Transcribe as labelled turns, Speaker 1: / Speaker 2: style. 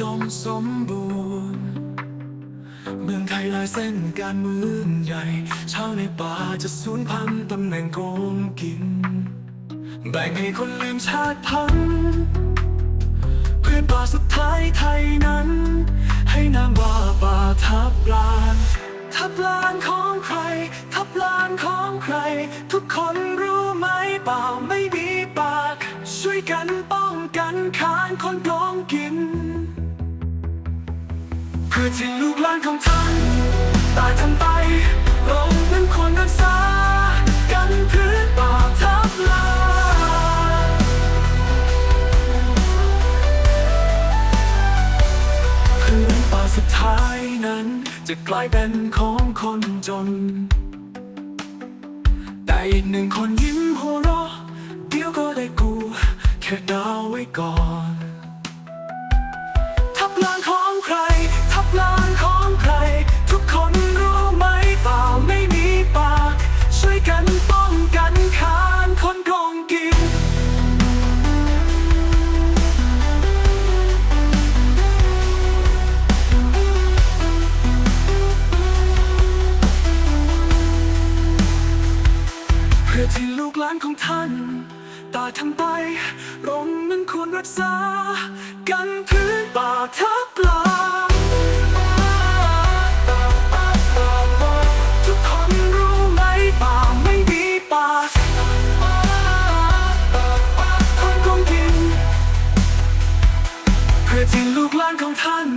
Speaker 1: ดมสมบูรณ์ เมืองไทยลายเส้นการเมืองใหญ่ชาวในป่าจะสูญพันธุ์ตำแหน่งโกงกิน แบ่งให้คนลืมชาติพันธุ์เพื่อป่าสุดท้ายไทยนั้น ให้นามว่าป่าทับลานทับลานของใคร ทับลานของใคร ทุกคนรู้ไหมเปล่าไม่มีปาก ช่วยกันป้องกันขานคนโกงกิน เพื่อที่ลูกหลานของท่านตายทันไปเรานั้นควรรักษา กันพื้นป่าทับลาพื้นป่าสุดท้ายนั้นจะกลายเป็นของคนจน แต่อีกหนึ่งคนยิ้มหัวเราะเดี๋ยวก็ได้กู แค่เดาวไว้ก่อน หลานของท่าน ตาทั้งไปรงนั้นควรรักษา กันพื้นป่าทับลาทุกคนรู้ไหมป่าไม่มีป่าคนคงกินเพื่อที่ลูกหลานของท่าน